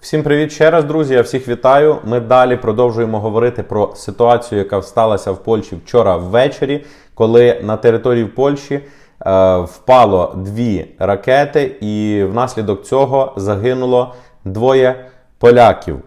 Всім привіт ще раз, друзі. Я всіх вітаю. Ми далі продовжуємо говорити про ситуацію, яка сталася в Польщі вчора ввечері, коли на території Польщі е, впало дві ракети, і внаслідок цього загинуло двоє поляків.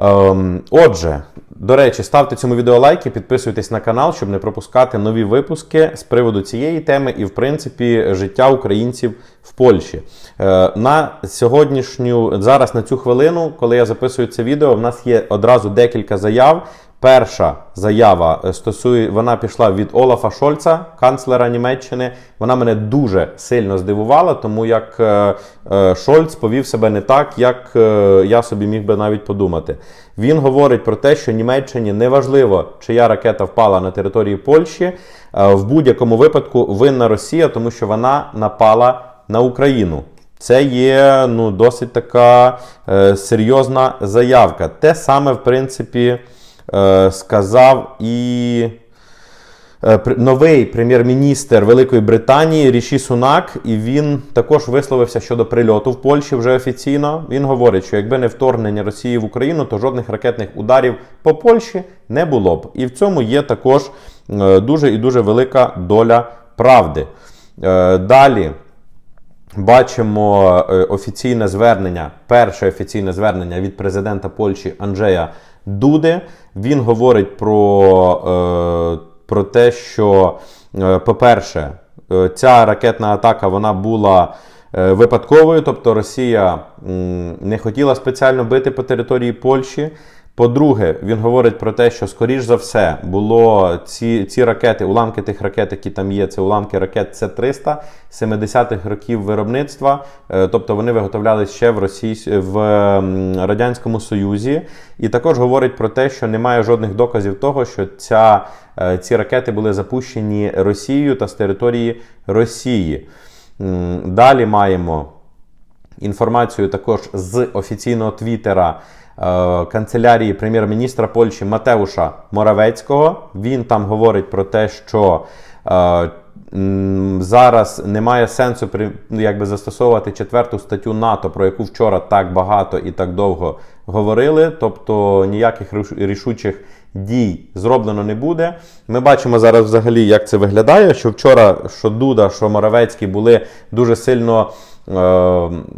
Ем, отже, до речі, ставте цьому відео лайки, підписуйтесь на канал, щоб не пропускати нові випуски з приводу цієї теми і, в принципі, життя українців в Польщі. Е, на сьогоднішню, зараз на цю хвилину, коли я записую це відео, в нас є одразу декілька заяв. Перша заява е, стосує, вона пішла від Олафа Шольца, канцлера Німеччини. Вона мене дуже сильно здивувала, тому як е, Шольц повів себе не так, як я собі міг би навіть подумати. Він говорить про те, що Німеччині не важливо, чия ракета впала на території Польщі. В будь-якому випадку винна Росія, тому що вона напала на Україну. Це є ну, досить така е, серйозна заявка. Те саме, в принципі, е, сказав і е, новий прем'єр-міністр Великої Британії Ріші Сунак, і він також висловився щодо прильоту в Польщі вже офіційно. Він говорить, що якби не вторгнення Росії в Україну, то жодних ракетних ударів по Польщі не було б. І в цьому є також е, дуже і дуже велика доля правди. Е, Далі. Бачимо е, офіційне звернення, перше офіційне звернення від президента Польщі Анджея Дуди. Він говорить про, е, про те, що, е, по-перше, ця ракетна атака вона була випадковою, тобто Росія не хотіла спеціально бити по території Польщі. По-друге, він говорить про те, що скоріш за все було ці, ці ракети, уламки тих ракет, які там є, це уламки ракет С-300 70-х років виробництва. Е, Тобто вони виготовлялись ще в Росії в Радянському Союзі. І також говорить про те, що немає жодних доказів того, що ця, е, ці ракети були запущені Росією та з території Росії. Далі маємо інформацію також з офіційного твіттера е, канцелярії прем'єр-міністра Польщі Матеуша Моравецького. Він там говорить про те, що е, зараз немає сенсу ну, якби застосовувати четверту статтю НАТО, про яку вчора так багато і так довго говорили. Тобто ніяких рішучих дій зроблено не буде. Ми бачимо зараз взагалі, як це виглядає. Що вчора, що Дуда, що Моравецький були дуже сильно е,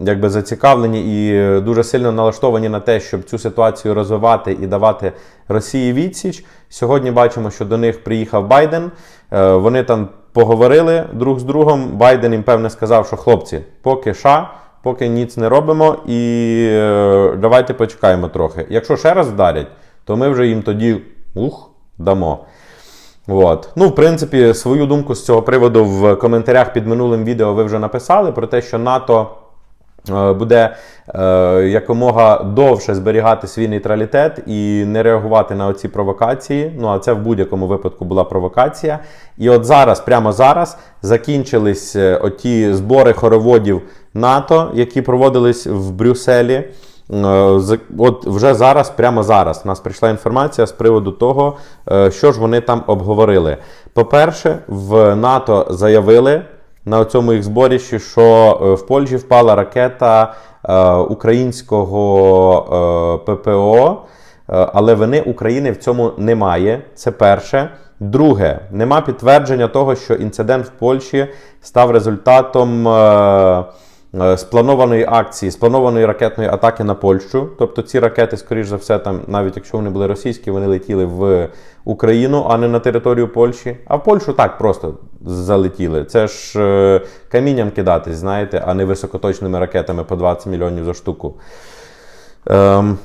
якби зацікавлені і дуже сильно налаштовані на те, щоб цю ситуацію розвивати і давати Росії відсіч. Сьогодні бачимо, що до них приїхав Байден. Е, вони там поговорили друг з другом. Байден їм певне сказав, що хлопці, поки ша. Поки ніц не робимо, і е, давайте почекаємо трохи. Якщо ще раз вдарять, то ми вже їм тоді ух, дамо. От. Ну, в принципі, свою думку з цього приводу в коментарях під минулим відео ви вже написали про те, що НАТО е, буде е, якомога довше зберігати свій нейтралітет і не реагувати на оці провокації. Ну, а це в будь-якому випадку була провокація. І от зараз, прямо зараз, закінчились е, оті збори хороводів НАТО, які проводились в Брюсселі. Е, От вже зараз, прямо зараз, у нас прийшла інформація з приводу того, е, що ж вони там обговорили. По-перше, в НАТО заявили на цьому їх зборищі, що е, в Польщі впала ракета українського ППО, але вини України в цьому немає. Це перше. Друге, нема підтвердження того, що інцидент в Польщі став результатом. Е, е, Спланованої акції, спланованої ракетної атаки на Польщу. Тобто ці ракети, скоріш за все, там, навіть якщо вони були російські, вони летіли в Україну, а не на територію Польщі. А в Польщу так просто залетіли. Це ж е, камінням кидатись, знаєте, а не високоточними ракетами по 20 мільйонів за штуку. Ем,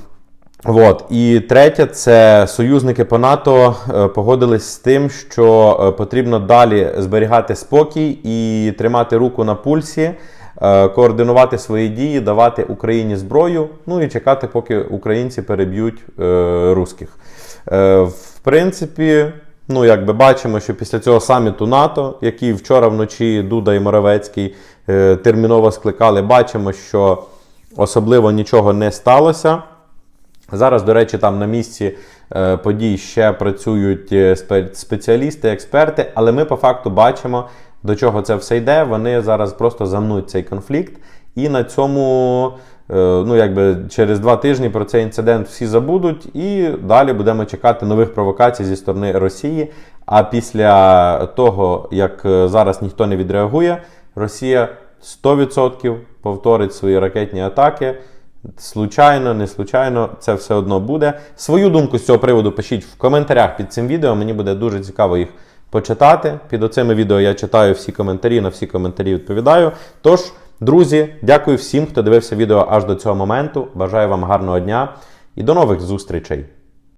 От. І третє, це союзники по НАТО е, погодились з тим, що потрібно далі зберігати спокій і тримати руку на пульсі, координувати свої дії, давати Україні зброю, ну і чекати, поки українці переб'ють е, русських. Е, в принципі, ну якби бачимо, що після цього саміту НАТО, який вчора вночі Дуда і Моравецький е, терміново скликали, бачимо, що особливо нічого не сталося. Зараз, до речі, там на місці е, подій ще працюють е, спеціалісти, експерти, але ми по факту бачимо, до чого це все йде. Вони зараз просто замнуть цей конфлікт, і на цьому ну, якби через два тижні про цей інцидент всі забудуть, і далі будемо чекати нових провокацій зі сторони Росії. А після того, як е, зараз ніхто не відреагує, Росія 100% повторить свої ракетні атаки. Случайно, не случайно, це все одно буде. Свою думку з цього приводу пишіть в коментарях під цим відео. Мені буде дуже цікаво їх почитати. Під оцими відео я читаю всі коментарі, на всі коментарі відповідаю. Тож, друзі, дякую всім, хто дивився відео аж до цього моменту. Бажаю вам гарного дня і до нових зустрічей!